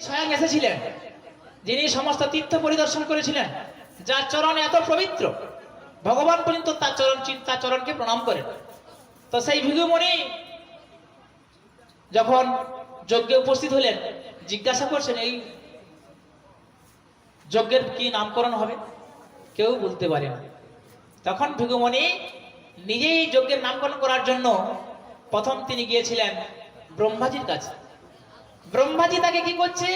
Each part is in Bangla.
স্বয়ং এসেছিলেন, যিনি সমস্ত তীর্থ পরিদর্শন করেছিলেন, যার চরণ এত পবিত্র। ভগবান পর্যন্ত তার চরণ চিন- তার চরণকে প্রণাম করেন। তো সেই ভিগুমণি যখন যজ্ঞে উপস্থিত হলেন, জিজ্ঞাসা করছেন, এই যজ্ঞের কি নামকরণ হবে? কেউ বলতে পারে না। তখন ভিগুমণি নিজেই যজ্ঞের নামকরণ করার জন্য প্রথম তিনি গিয়েছিলেন ব্রহ্মাজির কাছে। ব্রহ্মাজি তাকে কি করছে?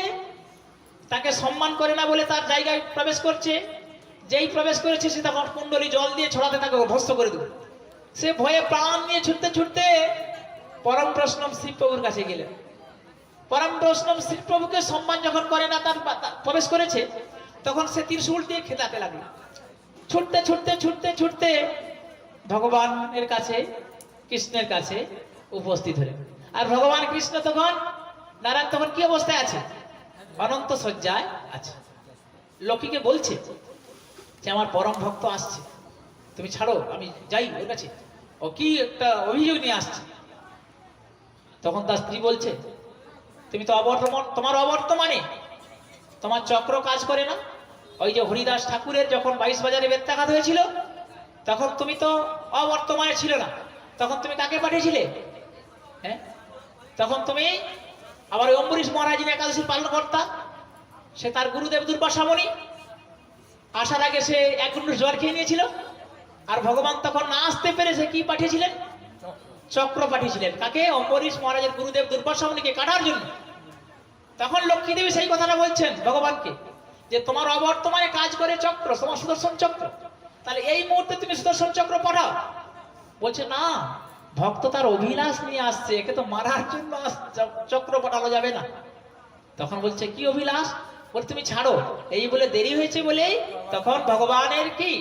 তাকে সম্মান করে না বলে তার জায়গায় প্রবেশ করছে। যেই প্রবেশ করেছে, সে তখন কুণ্ডলী জল দিয়ে ছড়াতে তাকে অভ্যস্ত করে দেবে। সে ভয়ে প্রাণ নিয়ে ছুটতে ছুটতে পরম প্রশ্নম শিবপ্রভুর কাছে গেলেন। পরম প্রশ্নম শিবপ্রভুকে সম্মান যখন করে না তার প্রবেশ করেছে, তখন সে ত্রিশূল দিয়ে খেতাতে লাগল। ছুটতে ছুটতে ছুটতে ছুটতে ভগবানের কাছে, কৃষ্ণের কাছে উপস্থিত হলেন। আর ভগবান কৃষ্ণ তখন নারায়ণ তখন কি অবস্থায় আছে? অনন্ত শয্যায় আছে। লক্ষ্মীকে বলছে যে, আমার পরম ভক্ত আসছে। তুমি ছাড়ো, আমি যাই ওর কাছে। ও কি একটা অভিযোগ নিয়ে আসছে? তখন তার স্ত্রী বলছে, তুমি তো অবর্তমান, তোমার অবর্তমানে। তোমার চক্র কাজ করে না। ওই যে হরিদাস ঠাকুরের যখন বাইশ বাজারে বেত্যাঘাত হয়েছিল, তখন তুমি তো অবর্তমানে ছিল না। তখন তুমি কাকে পাঠিয়েছিলে? হ্যাঁ? তখন তুমি আবার ওই অম্বরীশ মহারাজ একাদশী পালন কর্তা সে তার গুরুদেব দুর্বাসামণি। আসার আগে সে এক গুণ্ড জ্বর খেয়ে নিয়েছিল। আর ভগবান তখন না আসতে পেরে সে কি পাঠিয়েছিলেন? চক্র পাঠিয়েছিলেন। কাকে অম্বরীশ মহারাজের গুরুদেব দুর্বাসামণিকে কাটার জন্য। তখন লক্ষ্মী দেবী সেই কথাটা বলছেন ভগবানকে যে, তোমার অবর্তমানে কাজ করে চক্র, তোমার সুদর্শন চক্র। তাহলে এই মুহূর্তে তুমি সুদর্শন চক্র পাঠাও। বলছে, না ভক্ত তার অভিলাষ নিয়ে আসছে, একে তো মারার জন্য চক্র পাঠানো যাবে না। তখন বলছে, কি অভিলাষ? বলে, তুমি ছাড়ো। এই বলে দেরি হয়েছে বলেই তখন ভগবানের কি?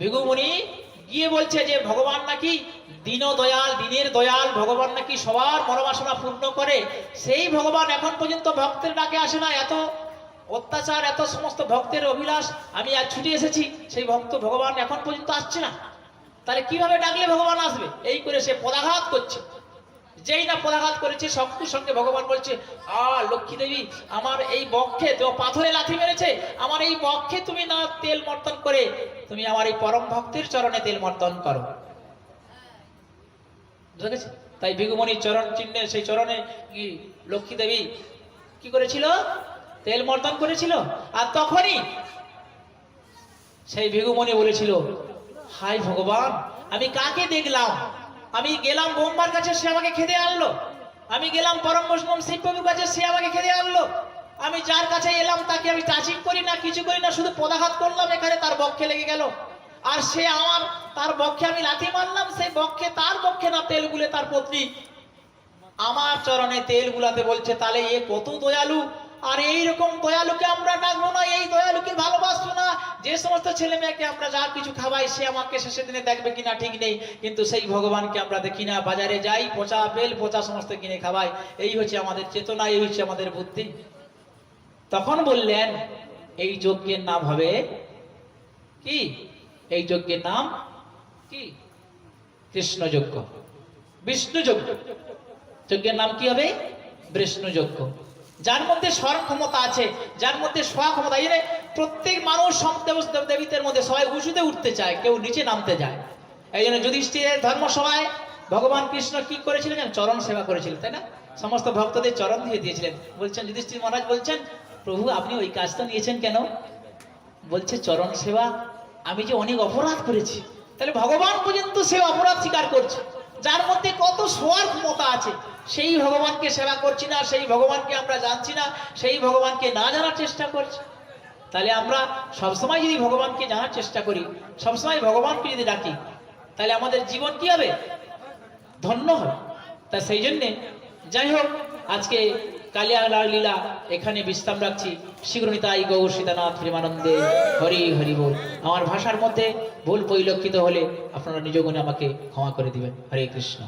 ভিগুমুনি গিয়ে বলছে যে, ভগবান নাকি দীন দয়াল দিনের দয়াল, ভগবান নাকি সবার মনোবাসনা পূর্ণ করে। সেই ভগবান এখন পর্যন্ত ভক্তের ডাকে আসে না। এত অত্যাচার, এত সমস্ত ভক্তের অভিলাষ, আমি আজ ছুটে এসেছি। সেই ভক্ত ভগবান এখন পর্যন্ত আসছে না। তাহলে কীভাবে ডাকলে ভগবান আসবে? এই করে সে পদাঘাত করছে। যেই না পদাঘাত করেছে সঙ্গে সঙ্গে ভগবান বলছে, আ, লক্ষ্মী দেবী, আমার এই বক্ষে তো পাথরে লাথি মেরেছে। আমার এই বক্ষে তুমি না তেল মর্তন করে, তুমি আমার এই পরম ভক্তের চরণে তেল মর্তন করো। তাই ভিগুমণির চরণ চিহ্নে, সেই চরণে লক্ষ্মী দেবী কি করেছিল? তেল মর্তন করেছিল। আর তখনই সেই ভিগুমণি বলেছিল হাই ভগবান, আমি কাকে দেখলাম? আমি গেলাম বোম্বার কাছে, সে আমাকে খেতে আনলো। আমি গেলাম পরম বৈষ্ণব শিবপ্রভুর কাছে, সে আমাকে খেতে আনলো। আমি যার কাছে এলাম, তাকে আমি টাচিং করি না, কিছু করি না, শুধু পদাঘাত করলাম, এখানে তার বক্ষে লেগে গেল। আর সে আমার, তার বক্ষে আমি লাথি মারলাম, সেই বক্ষে তার বক্ষে না তেল গুলে তার পত্নী। আমার চরণে তেল গুলাতে বলছে তাহলে এ কত দয়ালু আর এই রকম দয়ালুকে আমরা ডাকবো না, এই দয়ালুকে ভালোবাসবো না। যে সমস্ত ছেলে মেয়েকে আমরা যা কিছু খাওয়াই, সে আমাকে শেষের দিনে দেখবে কিনা ঠিক নেই, কিন্তু সেই ভগবানকে আমরা দেখি না। বাজারে যাই, পচা বেল পচা সমস্ত কিনে খাওয়াই। এই হচ্ছে আমাদের চেতনা, এই হচ্ছে আমাদের বুদ্ধি। তখন বললেন, এই যজ্ঞের নাম হবে কি? এই যজ্ঞের নাম কি? কৃষ্ণ যজ্ঞ বিষ্ণু যজ্ঞ যজ্ঞের নাম কি হবে? বিষ্ণু যজ্ঞ যার মধ্যে স্বর ক্ষমতা আছে, যার মধ্যে স্ব ক্ষমতা। এই প্রত্যেক মানুষ সব দেব- দেব- দেবীদের মধ্যে সবাই উঁচুতে উঠতে চায়, কেউ নিচে নামতে যায়। এই জন্য যুধিষ্ঠিরের ধর্মসভায় ভগবান কৃষ্ণ কি করেছিলেন? চরণ সেবা করেছিলেন, তাই না? সমস্ত ভক্তদের চরণ দিয়ে দিয়েছিলেন। বলছেন, যুধিষ্ঠির মহারাজ বলছেন, প্রভু, আপনি ওই কাজটা নিয়েছেন কেন? বলছে, চরণ সেবা, আমি যে অনেক অপরাধ করেছি। তাহলে ভগবান পর্যন্ত সে অপরাধ স্বীকার করছে। যার মধ্যে কত সোয়ার ক্ষমতা আছে সেই ভগবানকে সেবা করছি না, সেই ভগবানকে আমরা জানছি না, সেই ভগবানকে না জানার চেষ্টা করছি। তাহলে আমরা সবসময় যদি ভগবানকে জানার চেষ্টা করি, সবসময় ভগবানকে যদি ডাকি, তাহলে আমাদের জীবন কি হবে? ধন্য হবে। তা সেই জন্যে যাই হোক, আজকে কালিয়া লীলা এখানে বিশ্রাম রাখছি। শীঘ্রনিতাই গৌর সীতানাথ প্রেমানন্দে হরি হরি বল। আমার ভাষার মধ্যে ভুল পরিলক্ষিত হলে আপনারা নিজ গুণে আমাকে ক্ষমা করে দিবেন। হরে কৃষ্ণ।